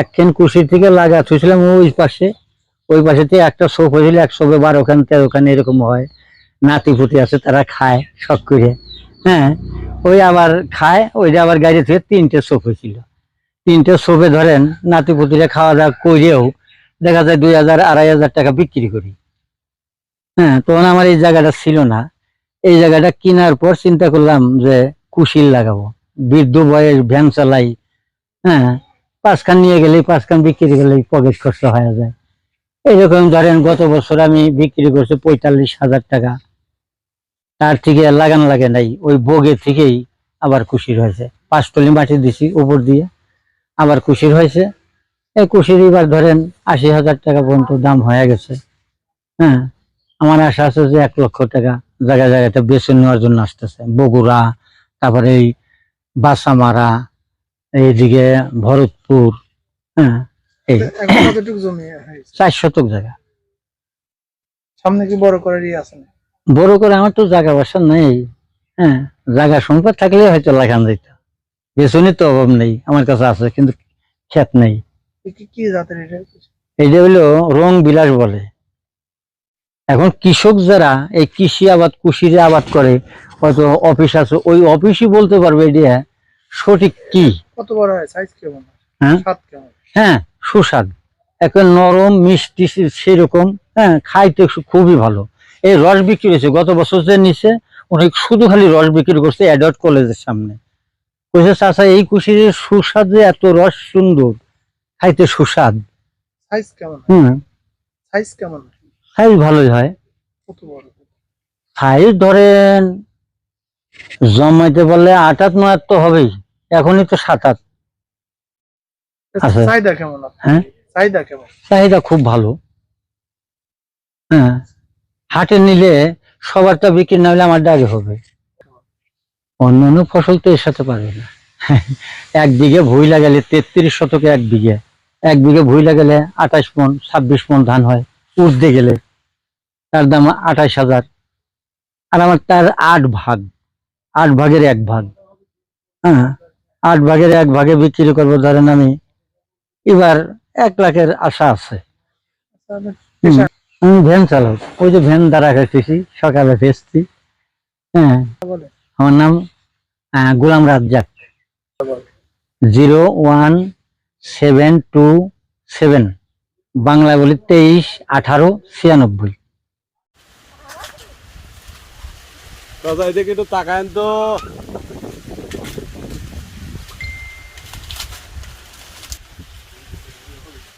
একখান কুশির থেকে লাগা থুছিলাম ওই পাশে ওই পাশে থেকে একটা সোপ হয়েছিল, এক সোপে বারোখান তেরোখান এরকম হয়, নাতি পুতি আছে তারা খায় শখ করে হ্যাঁ ওই আবার খায়, ওইটা আবার গাড়ি থেকে তিনটে সোপ হয়েছিল। তিনটে সোপে ধরেন নাতি পুতিরা খাওয়া দাওয়া করেও দেখা যায় দুই হাজার, আড়াই হাজার টাকা বিক্রি করি। হ্যাঁ তখন আমার এই জায়গাটা ছিল না। এই জায়গাটা কেনার পর চিন্তা করলাম যে কুশিল লাগাবো। বৃদ্ধ বয়স, ভ্যান চালাই হ্যাঁ পাঁচখান নিয়ে গেলেই পাঁচখান বিক্রি করলেই পকেট খরচ হয়ে যায়। এইরকম ধরেন গত বছর আমি বিক্রি করছি পঁয়তাল্লিশ হাজার টাকা। তার থেকে লাগান লাগে নাই, ওই বগে থেকেই আবার কুশির হয়েছে। পাঁচ টলি মাটি দিছি উপর দিয়ে, আবার কুশির হয়েছে। এই কুশির এবার ধরেন আশি হাজার টাকা পর্যন্ত দাম হয়ে গেছে। হ্যাঁ আমার আশা আছে যে এক লক্ষ টাকা জায়গায় জায়গাতে বেছে নেওয়ার জন্য আসতেছে। বগুড়া, তারপরে এই বাসামারা এইদিকে ভরতপুর হ্যাঁ এই জমি চার শতক জায়গা। সামনে কি বড় করে ইয়ে আছে? না বড় করে আমার তো জায়গা বাসা নেই হ্যাঁ জায়গা সম্পদ থাকলে হয়তো লাগান যেত বেসনের তো অভাব নেই আমার কাছে আছে কিন্তু ক্ষেত নেই। কি কি জাতের এটা? এইটা হলো রং বিলাস বলে। এখন কৃষক যারা এই কৃষি আবাদ কুশিরে আবাদ করে হয়তো অফিস আছে ওই অফিসই বলতে পারবে এটা সঠিক কি? কত বড় হয়? সাইজ কেমন? হ্যাঁ? স্বাদ কেমন? হ্যাঁ সুস্বাদ। এখন নরম মিষ্টি সেরকম। হ্যাঁ খাইতে খুবই ভালো। এই রস বিক্রি হয়েছে। গত বছর যে নিচে উনি শুধু খালি রস বিক্রি করছে অ্যাডট কলেজের সামনে। কইছে চাচা এই কুশির সুস্বাদ যে এত রস সুন্দর। খাইতে সুস্বাদ। সাইজ কেমন? হুম। সাইজ কেমন? সাইজ ভালোই হয়। কত বড়? সাইজ ধরেন জমাইতে পারলে আট আট নয় তো হবেই। এখনই তো সাত আট। আচ্ছা। চাহিদা কেমন হ্যাঁ? চাহিদা কেমন? চাহিদা খুব ভালো। হ্যাঁ। হাটে নিলে সবারটা বিক্রি না হলে আমার আগে হবে। অন্য অন্য ফসল তো এর সাথে পারবে না। এক বিঘে ভুই লাগালে তেত্রিশ শতকে এক বিঘে। এক বিঘে ভুই লাগালে আঠাশ মন ছাব্বিশ মন ধান হয় উর্ধে গেলে। তার দাম আঠাশ হাজার। আর আমার তার আট ভাগ। আট ভাগের এক ভাগ। হ্যাঁ। আট ভাগের এক ভাগে বিক্রি করব, ধরেন আমি। এবার এক লাখের আশা আছে। আমি ভ্যান চালাও ওই যে ভ্যান দ্বারা খাইতেছি, সকালে ফেসছি হ্যাঁ। আমার নাম Golam Razzak. Zero one seven two seven. Bangla বলি তেইশ আঠারো ছিয়ানব্বই। দাদা, এদিকে তো।